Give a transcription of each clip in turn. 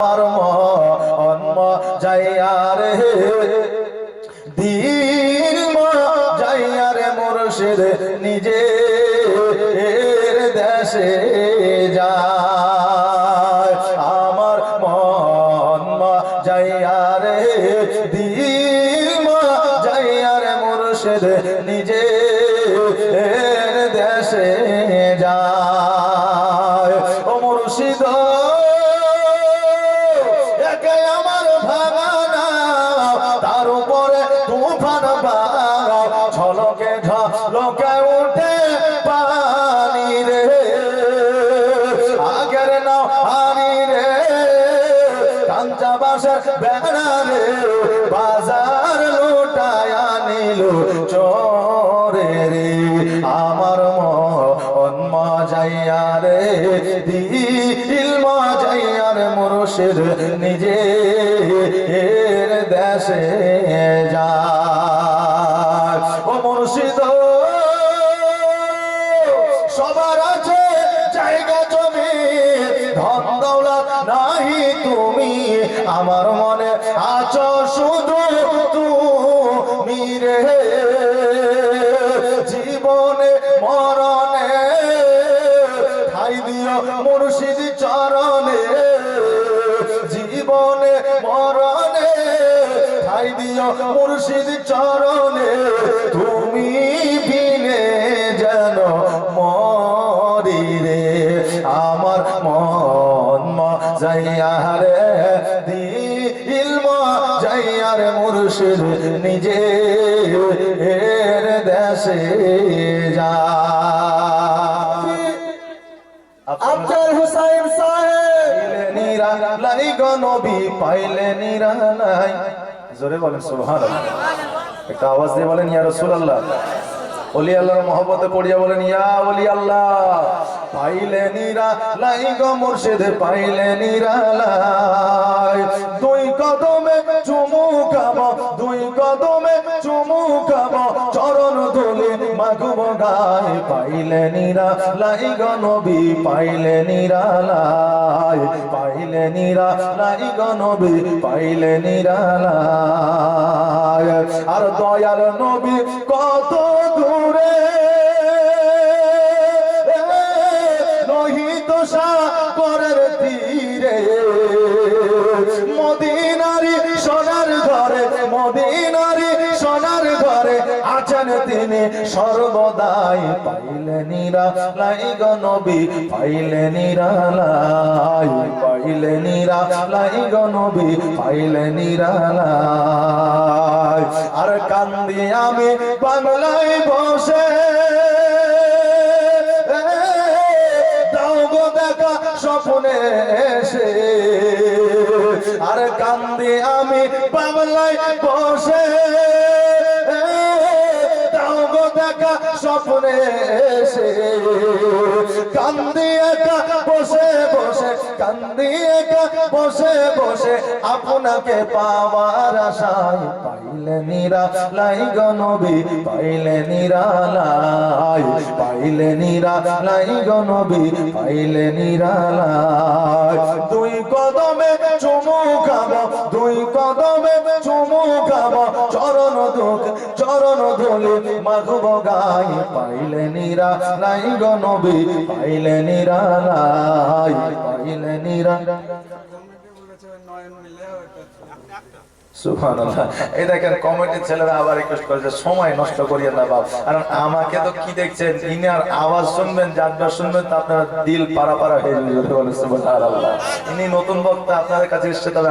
আমার মন যাইয়া রে। দিন যাইয়া রে মুর্শিদ নিজে দেশে যায়। আমার মন যাইয়া রে। দিন যাইয়া রে মুর্শিদ নিজে বাগাও ঝলকে ঝলকে উঠে পানি রে। আগের নাও রে, কাঞ্চা বাসার বেড়া রে। বাজার লুটায়া নিল চোরে রে। আমার মন মজাইয়া রে, দিল মজাইয়া রে মুর্শিদ নিজে দেশে যায় আমার মনে আছো শুধু তুমি রে। জীবনে মরণে ঠাই দিও মুর্শিদ চরণে। জীবনে মরণে ঠাই দিও মুর্শিদ চরণে। তুমি রে নিজে এর দেশে যা। আফজাল হুসাইন সাহেব। নিরা লাই নবী পাইলে নিরা নাই। জোরে বলেন, সুবহানাল্লাহ। একটা আওয়াজ দিয়ে বলেন, ইয়া রাসূলুল্লাহ। ওলি আল্লাহর মহব্বতে পড়িয়া বলেন, ইয়া ওলি আল্লাহ পাইলে নিরা লাই গো মুর্শিদ, পাইলে নিরা লাই। দুই কদমে চুমু খাব, দুই কদমে চুমু খাব, চরণ ধুলে মাগুব গায় পাইলে নিরা লাই গো নবী, পাইলে নিরা লাই। পাইলে নিরা লাই গো নবী, পাইলে নিরা লাই। আর দয়াল নবী কত দূরে সর্বদাই পাইলে নিরা লাই গো নবী, পাইলে নিরা লাই, পাইলে নিরা লাই গো নবী, পাইলে নিরা লাই। আর কান্দি আমি বাংলায় বসে স্বপ্নে এসে। আর কান্দি আমি বাংলায় বসে দেখা স্বপ্নে এসে কান্দি একা বসে বসে কান্দি একা বসে বসে, আপনাকে পাওয়ার আশায় পাইলে নিরা লাই গো নবী, পাইলে পাইলে নিরা লাই গো নবী, পাইলে দুই কদমে চুমু খাব, দুই কদমে চুমু খাব চরণ দুঃখ, চরণ ধুলে মাঘব গাই পাইলে নিরা নাই গনবি নবী, পাইলে নিরা নাই, পাইলে নিরা সুবহানাল্লাহ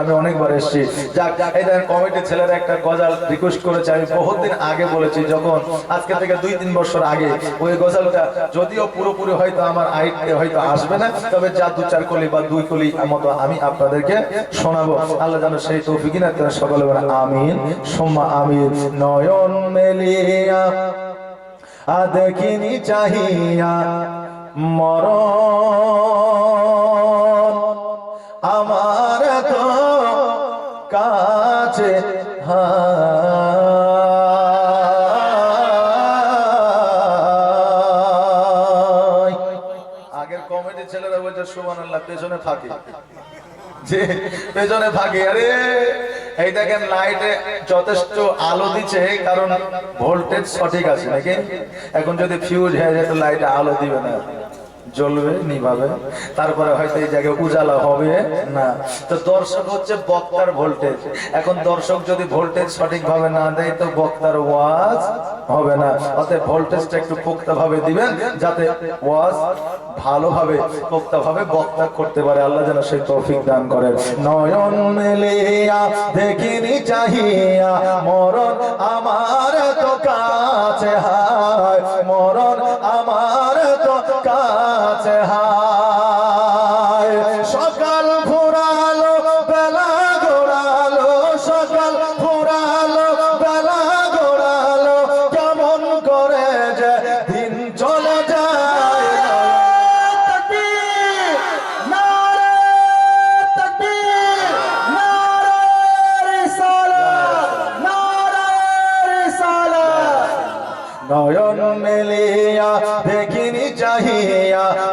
আমি অনেকবার এসেছি। কমিটির ছেলেরা একটা গজাল রিকোয়েস্ট করেছে, আমি বহুদিন আগে বলেছি, যখন আজকে থেকে দুই তিন বছর আগে ওই গজালটা যদিও পুরোপুরি হয়তো আমার আইটে হয়তো আসবে না, তবে যা দু চার কলি বা দুই কলি মতো আমি আপনাদেরকে শোনাবো। আল্লাহ যেন সেই তৌফিক না তারা সকলে বলে আমিন। সোম্মা আমিন নয়ন মেলিয়া আ দেখিনি চাহিয়া মর আমার তো কাছে আগের কমিটি ছেলেরা বলছে সুবান আল্লাহ পেছনে থাকে যে, পেছনে ভাগে আরে! এই দেখেন লাইটে যথেষ্ট আলো দিচ্ছে কারণ ভোল্টেজ সঠিক আছে নাকি? এখন যদি ফিউজ হয়ে যায়, তো লাইটে আলো দিবে না। জ্বলবে, নিভাবে। তারপরে হয়তো এই জায়গায় উজালা হবে না। তো দর্শক হচ্ছে বক্তার ভোল্টেজ। এখন দর্শক যদি ভোল্টেজ সঠিকভাবে না দেয়, তো বক্তার ওয়াজ হবে না। অতএব ভোল্টেজটা একটু পোক্তা ভাবে দিবেন, যাতে ওয়াজ ভালোভাবে পোক্তা ভাবে বক্তা করতে পারে। আল্লাহ যেন সেই তৌফিক দান করেন। নয়ন মেলিয়া, দেখিনি চাহিয়া, মরণ আমার তো কাছে।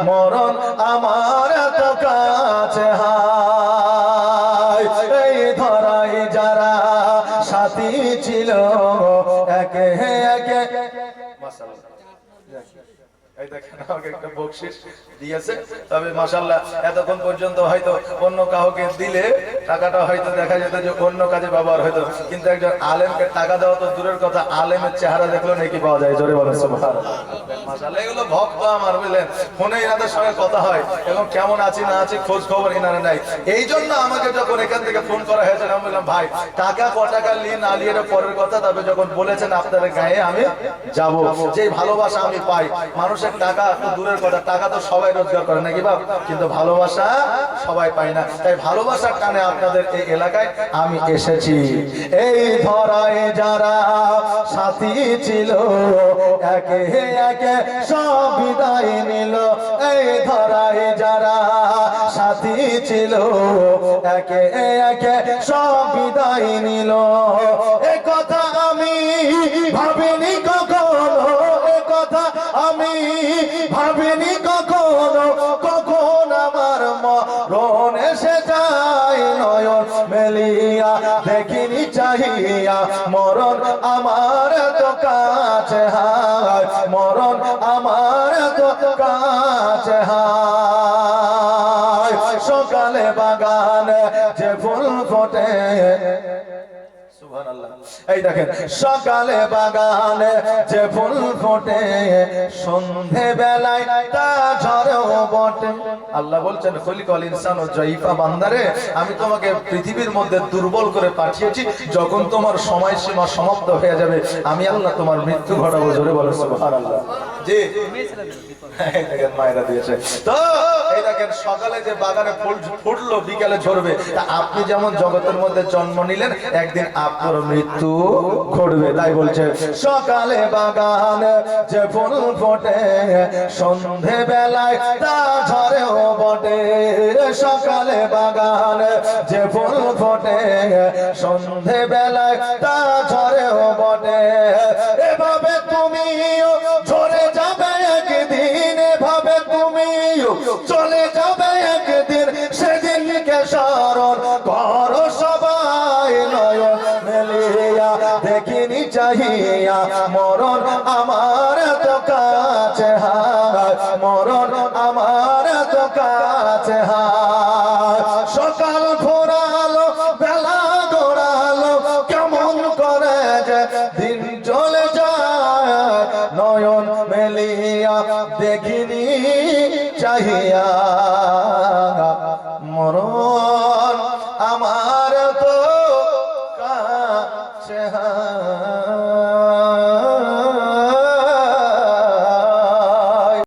মরণ আমার তো কাছে এই ধরাই যারা সাথী ছিল, একে একে দিয়েছে। তবে মাসাল্লাহ এতক্ষণ পর্যন্ত হয়তো অন্য কাউকে দিলে টাকাটা হয়তো দেখা যেত যে অন্য কাজে ব্যবহার হতো কিন্তু একজন আলেমকে টাকা দেওয়া তো দূরের কথা, আলেমের চেহারা দেখল নাকি পাওয়া যায়, জোরে এগুলো ভক্ত আমার, বুঝলেন? ফোনে সঙ্গে কথা হয়, এবং কেমন আছি, না আছি, খোঁজ খবর নাই এই জন্য আমাকে যখন এখান থেকে ফোন করা হয়েছে, আমি বললাম, ভাই, টাকা ক টাকা নিয়ে না নিয়ে পরের কথা। তবে যখন বলেছেন, আপনাদের গায়ে আমি যাব। যে ভালোবাসা আমি পাই, মানুষের টাকা দূরের কথা, টাকা তো সবাই রোজগার করে, নাকি বাপ? কিন্তু ভালোবাসা সবাই পায় না। তাই ভালোবাসার টানে আপনাদের এই এলাকায় আমি এসেছি। এই ধরায় যারা সাথী ছিল, একে একে সব বিদায় নিল। এই ধরায় যারা সাথী ছিল, একে একে সব বিদায় নিল। এ কথা আমি ভাবিনি হায় মরণ আমার তো কাছে হায় সকালে বাগানে যে ফুল ফোটে। এই দেখেন, সকালে বাগানে যে ফুল ফোটে সন্ধে বেলায় তা বটে। আল্লাহ বলছেন, খলিকল ইনসান ও জয়ীফা বান্দারে, আমি তোমাকে পৃথিবীর মধ্যে দুর্বল করে পাঠিয়েছি, যখন তোমার সময়সীমা সমাপ্ত হয়ে যাবে, আমি আল্লাহ তোমার মৃত্যু ঘটাবো। জোরে বলে সুবহানাল্লাহ। আপনি যেমন জগতের মধ্যে জন্ম নিলেন, একদিন আপনার মৃত্যু ঘটবে, তাই বলছে। সকালে বাগানে যে ফুল ফোটে সন্ধে বেলায় তা ঝরেও বটে সকালে বাগানে যে ফুল ফোটে সন্ধে বেলায় তা ঝরেও বটে। এভাবে তুমিও দেখিনি চাহিয়া মরণ আমার তো কাছে হায়। মরণ আমার তো কাছে হায়। সকাল ফোরালো বেলা গোড়ালো, কেমন করে যে দিন চলে যায়। নয়ন মেলিয়া দেখিনি চাহিয়া।